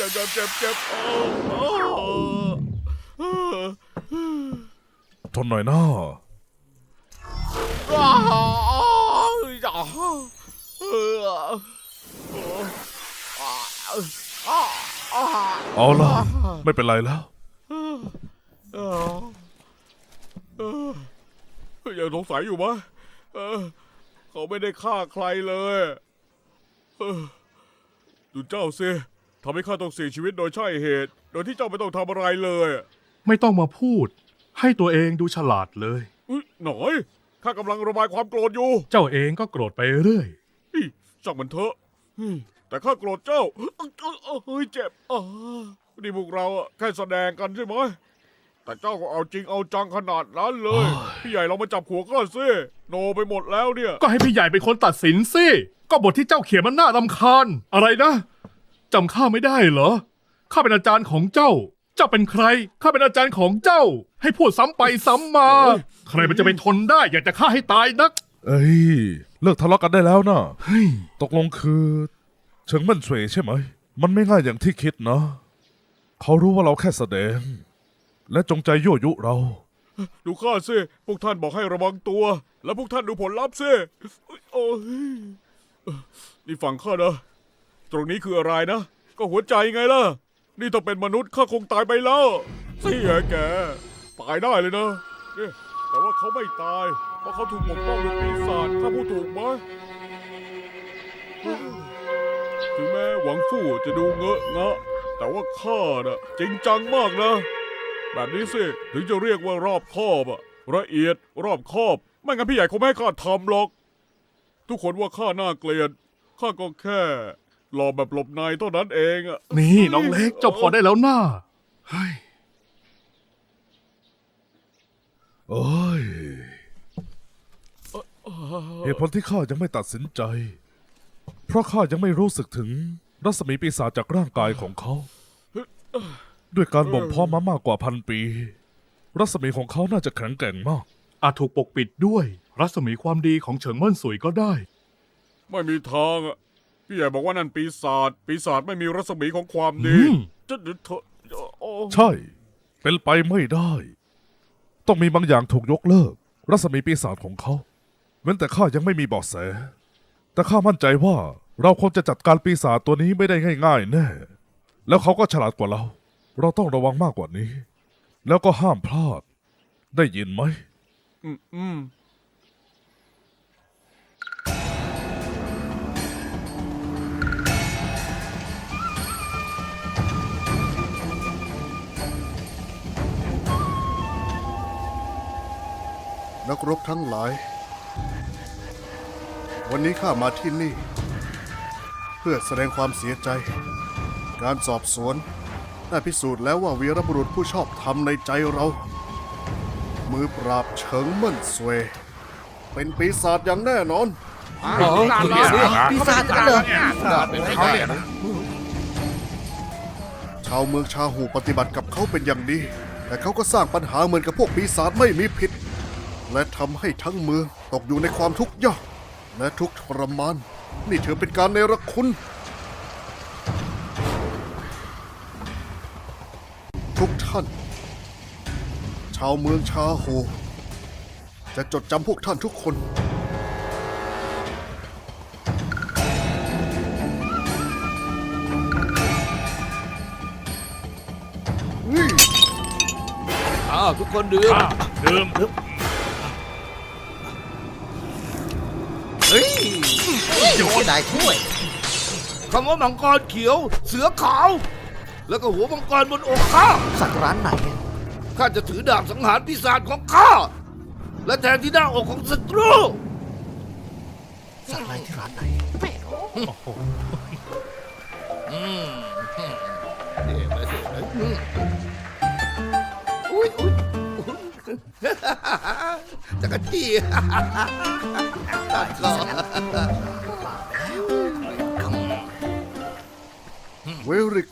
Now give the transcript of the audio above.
จ็บเจ็บเจ็บเจ็บโอ้โอ้เออทนหน่อยนะอ้าวอย่าเออโอ้อ้าวอ้าวอ้าวเอาล่ะ ไม่เป็นไรแล้วเออเออยังสงสัยอยู่ไหมเออเขาไม่ได้ฆ่าใครเลย เออดูเจ้าสิ ทำให้ข้าต้องเสียชีวิตโดยใช่เหตุ โดยที่เจ้าไม่ต้องทำอะไรเลยไม่ต้องมาพูด ให้ตัวเองดูฉลาดเลย อุ๊ยหน่อยข้ากำลังระบายความโกรธอยู่เจ้าเองก็โกรธไปเรื่อยอิช่างมันเถอะอืมแต่ข้าโกรธเจ้าเฮ้ยเจ็บอ่านี่พวกเราอะแค่แสดงกันใช่ไหมแต่เจ้าก็เอาจริงเอาจังขนาดนั้นเลย พี่ใหญ่เรามาจับหัวข้าสิโนไปหมดแล้วเนี่ย ก็ให้พี่ใหญ่เป็นคนตัดสินสิ ก็บทที่เจ้าเขียนมันน่ารำคาญ อะไรนะ จำข้าไม่ได้เหรอ ข้าเป็นอาจารย์ของเจ้า เจ้าเป็นใคร ข้าเป็นอาจารย์ของเจ้า ให้พูดซ้ำไปซ้ำมา ใครมันจะไปทนได้อยากจะฆ่าให้ตายนัก เอ้ย เลิกทะเลาะกันได้แล้วนะเฮ้ย ตกลงคือเฉิงมันเฉวยใช่ไหม มันไม่ง่ายอย่างที่คิดนะ เขารู้ว่าเราแค่แสดง และจงใจยั่วยุเรา ดูข้าสิพวกท่านบอกให้ระวังตัว แล้วพวกท่านดูผลลัพธ์สิโอ้ยนี่ฟังข้านะ ตรงนี้คืออะไรนะ ก็หัวใจไงล่ะ นี่ถ้าเป็นมนุษย์ข้าคงตายไปแล้วเสียแก ตายได้เลยนะเนี่ยแต่ว่าเขาไม่ตาย เพราะเขาถูกปกป้องด้วยปีศาจข้าพูดถูกไหมถึงแม้หวังฟู่จะดูเงอะงะ แต่ว่าข้าน่ะจริงจังมากนะ แบบนี้สิ ถึงจะเรียกว่ารอบคอบอะละเอียดรอบคอบ ไม่งั้นพี่ใหญ่คงไม่ให้ข้าทำหรอก ทุกคนว่าข้าน่าเกลียดข้าก็แค่ หล่อแบบหลบในเท่านั้นเองอะนี่น้องเล็กเจ้าพอได้แล้วน่าเฮ้ยโอ้ยเหตุผลที่ข้ายังไม่ตัดสินใจ เพราะข้ายังไม่รู้สึกถึงรัศมีปีศาจจากร่างกายของเขา ด้วยการบ่มเพาะมามากกว่าพันปี รัศมีของเขาน่าจะแข็งแกร่งมาก อาจถูกปกปิดด้วย รัศมีความดีของเฉิงเมั่นสุยก็ได้ ไม่มีทางอะ พี่ใหญ่บอกว่านั่นปีศาจปีศาจไม่มีรัศมีของความดีอืม จะเดี๋ยวเถอะโอ้ใช่ เป็นไปไม่ได้ ต้องมีบางอย่างถูกยกเลิก รัศมีปีศาจของเขาเว้นแต่ข้ายังไม่มีเบาะแส แต่ข้ามั่นใจว่าเราคงจะจัดการปีศาจตัวนี้ไม่ได้ง่าย ๆ แน่ แล้วเขาก็ฉลาดกว่าเรา เราต้องระวังมากกว่านี้ แล้วก็ห้ามพลาด ได้ยินไหม อืมอืม นักรบทั้งหลาย วันนี้ข้ามาที่นี่ เพื่อแสดงความเสียใจ การสอบสวนได้พิสูจน์แล้วว่าวีรบุรุษผู้ชอบธรรมในใจเรา มือปราบเฉิงเมั่นสวย เป็นปีศาจอย่างแน่นอน ปีศาจเหรอชาวเมืองชาหูปฏิบัติกับเขาเป็นอย่างดี แต่เขาก็สร้างปัญหาเหมือนกับพวกปีศาจไม่มีผิด และทำให้ทั้งเมืองตกอยู่ในความทุกข์ยากและทุกข์ทรมาน นี่ถือเป็นการเนรคุณ ทุกท่าน ชาวเมืองชาโฮ จะจดจำพวกท่านทุกคนอ้าวทุกคนดื่ม ดื่ม เฮ้ยอยู่ที่ไหนถ้วยคำว่ามังกรเขียว เสือขาว แล้วก็หัวมังกรบนอกข้าสักร้านไหนข้าจะถือดาบสังหารปีศาจของข้า และแทนที่หน้าอกของศัตรูสักอะไรที่ร้านไหนนี่ไปสิอืมอุ้ยอุ้ยอุ๊ยจักรจี้ ตัดคอเวริ